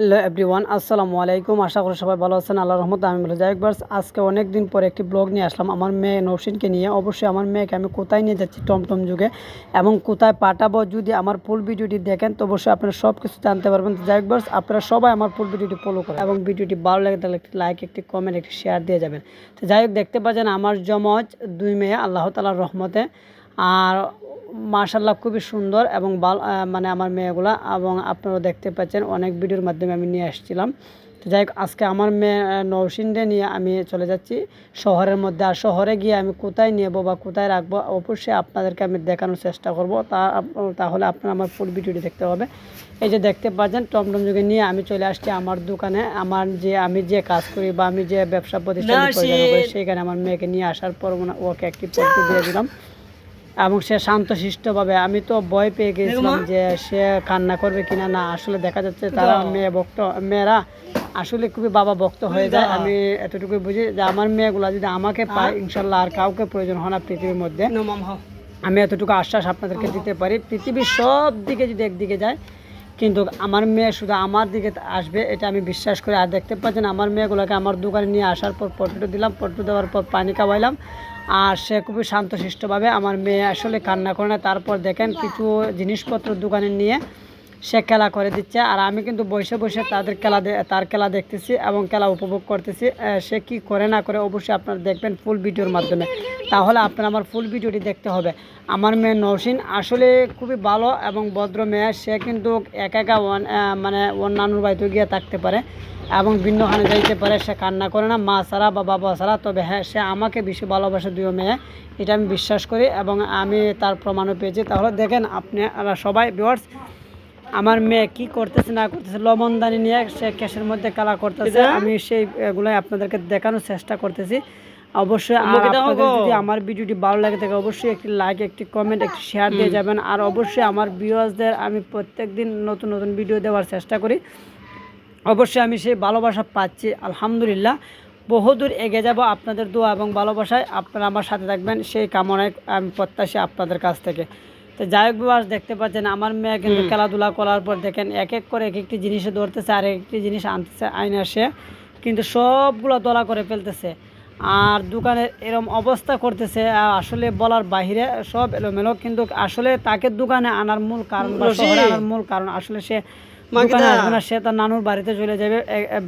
Hello everyone, আসসালামু আলাইকুম। আশা করি সবাই ভালো আছেন। আল্লাহ রহমত আমি বলে যাই একবার আজকে অনেক দিন পরে একটি ব্লগ নিয়ে আসলাম। আমার মেয়ে নৌসিনকে নিয়ে। অবশ্যই আমার মেয়েকে আমি কোথায় নিয়ে যাচ্ছি টমটম যুগে এবং কোথায় পাঠাবো যদি আমার ফুল ভিডিওটি দেখেন, তো অবশ্যই আপনারা সব কিছু জানতে পারবেন। তো যাই একবার আপনারা সবাই আমার ফুল ভিডিওটি ফলো করেন এবং ভিডিওটি ভালো লাগে তাহলে একটি লাইক একটি কমেন্ট একটি শেয়ার দিয়ে যাবেন। তো যাই হোক, দেখতে পাচ্ছেন আমার জমজ দুই মেয়ে, আল্লাহ তালার রহমতে। আর মাশাল্লাহ খুবই সুন্দর এবং ভালো মানে আমার মেয়েগুলা এবং আপনারা দেখতে পাচ্ছেন অনেক ভিডিওর মাধ্যমে আমি নিয়ে আসছিলাম। তো যাই হোক আজকে আমার মেয়ে নৌসিনডে নিয়ে আমি চলে যাচ্ছি। শহরের মধ্যে আর শহরে গিয়ে আমি কোথায় নেব বা কোথায় রাখব অবশ্যই আপনাদেরকে আমি দেখানোর চেষ্টা করব। তা তাহলে আপনারা আমার ফুল ভিডিওটি দেখতে হবে। এই যে দেখতে পাচ্ছেন টমটম যুগে নিয়ে আমি চলে আসছি আমার দোকানে। আমার যে আমি যে কাজ করি বা আমি যে ব্যবসা প্রতিষ্ঠান সেখানে আমার মেয়েকে নিয়ে আসার পর ওকে একটি পত্র দিয়ে দিলাম। এবং সে শান্তশিষ্টভাবে আমি তো ভয় পেয়ে গেছিলাম যে সে কান্না করবে কিনা না আসলে দেখা যাচ্ছে তারা মেয়ে ভক্ত মেয়েরা আসলে খুবই বাবা ভক্ত হয়ে যায়। আমি এতটুকু বুঝি যে আমার মেয়েগুলা যদি আমাকে পায় ইনশাল্লাহ আর কাউকে প্রয়োজন হয় না পৃথিবীর মধ্যে। আমি এতটুকু আশ্বাস আপনাদেরকে দিতে পারি পৃথিবীর সব দিকে যদি একদিকে যায় কিন্তু আমার মেয়ে শুধু আমার দিকে আসবে এটা আমি বিশ্বাস করি। আর দেখতে পাচ্ছেন আমার মেয়েগুলোকে আমার দোকানে নিয়ে আসার পর পটেটো দিলাম পটেটো দেওয়ার পর পানি খাওয়াইলাম। আর সে খুবই শান্তশিষ্টভাবে আমার মেয়ে আসলে কান্না করে না। তারপর দেখেন কিছু জিনিসপত্র দোকানে নিয়ে সে খেলা করে দিচ্ছে। আর আমি কিন্তু বসে বসে তাদের খেলা তার খেলা দেখতেছি এবং খেলা উপভোগ করতেছি। সে কি করে না করে অবশ্যই আপনারা দেখবেন ফুল ভিডিওর মাধ্যমে। তাহলে আপনার আমার ফুল ভিডিওটি দেখতে হবে। আমার মেয়ে নৌসিন আসলে খুবই ভালো এবং ভদ্র মেয়ে। সে কিন্তু একা একা মানে অন্যান্য বাড়িতে গিয়ে থাকতে পারে এবং ভিন্নখানে যাইতে পারে। সে কান্না করে না, মা ছাড়া বা বাবা ছাড়া। তবে হ্যাঁ সে আমাকে বেশি ভালোবাসে দুই মেয়ে। এটা আমি বিশ্বাস করি এবং আমি তার প্রমাণও পেয়েছি। তাহলে দেখেন আপনি সবাই বিওয়ার্স আমার মেয়ে কি করতেছে না করতেছে লবণদানি নিয়ে সে ক্যাশের মধ্যে কালা করতেছে। আমি সেই এগুলোই আপনাদেরকে দেখানোর চেষ্টা করতেছি। অবশ্যই যদি আমার ভিডিওটি ভালো লাগে থাকে অবশ্যই একটি লাইক একটি কমেন্ট একটি শেয়ার দিয়ে যাবেন। আর অবশ্যই আমার ভিউয়ার্সদের আমি প্রত্যেক দিন নতুন নতুন ভিডিও দেওয়ার চেষ্টা করি। অবশ্যই আমি সেই ভালোবাসা পাচ্ছি আলহামদুলিল্লাহ। বহুদূর এগিয়ে যাব আপনাদের দোয়া এবং ভালোবাসায়। আপনারা আমার সাথে থাকবেন সেই কামনায় আমি প্রত্যাশী আপনাদের কাছ থেকে। তো যাই হোক বিবাস দেখতে পাচ্ছেন আমার মেয়ে কিন্তু খেলাধুলা করার পর দেখেন এক এক করে এক একটি জিনিসে ধরতেছে আর একটি জিনিস আনতেছে আইনে আসে। কিন্তু সবগুলো দলা করে ফেলতেছে। আর দোকানের এরম অবস্থা করতেছে আসলে বলার বাহিরে সব এলোমেলো কিন্তু আসলে তাকে দোকানে আনার মূল কারণ আনার মূল কারণ আসলে সে দোকানে আসবে না সে তার নানুর বাড়িতে চলে যাবে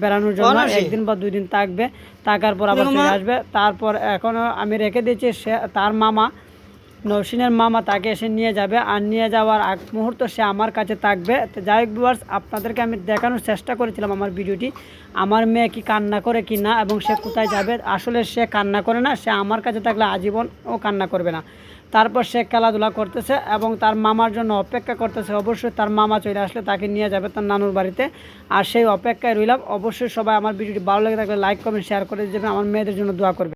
বেড়ানোর জন্য একদিন বা দুই দিন থাকবে থাকার পর আবার চলে আসবে। তারপর এখনও আমি রেখে দিয়েছি সে তার মামা নৌসিনের মামা তাকে এসে নিয়ে যাবে আর নিয়ে যাওয়ার আগ মুহূর্ত সে আমার কাছে থাকবে। তো যাই হোক ভিউয়ার্স আপনাদেরকে আমি দেখানোর চেষ্টা করেছিলাম আমার ভিডিওটি। আমার মেয়ে কি কান্না করে কি না এবং সে কোথায় যাবে? আসলে সে কান্না করে না, সে আমার কাছে থাকলে আজীবন ও কান্না করবে না। তারপর সে খেলাধুলা করতেছে এবং তার মামার জন্য অপেক্ষা করতেছে। অবশ্যই তার মামা চলে আসলে তাকে নিয়ে যাবে তার নানুর বাড়িতে। আর সেই অপেক্ষায় রইলাম। অবশ্যই সবাই আমার ভিডিওটি ভালো লেগে থাকলে লাইক কমেন্ট শেয়ার করে দেবেন। আমার মেয়েদের জন্য দোয়া করবে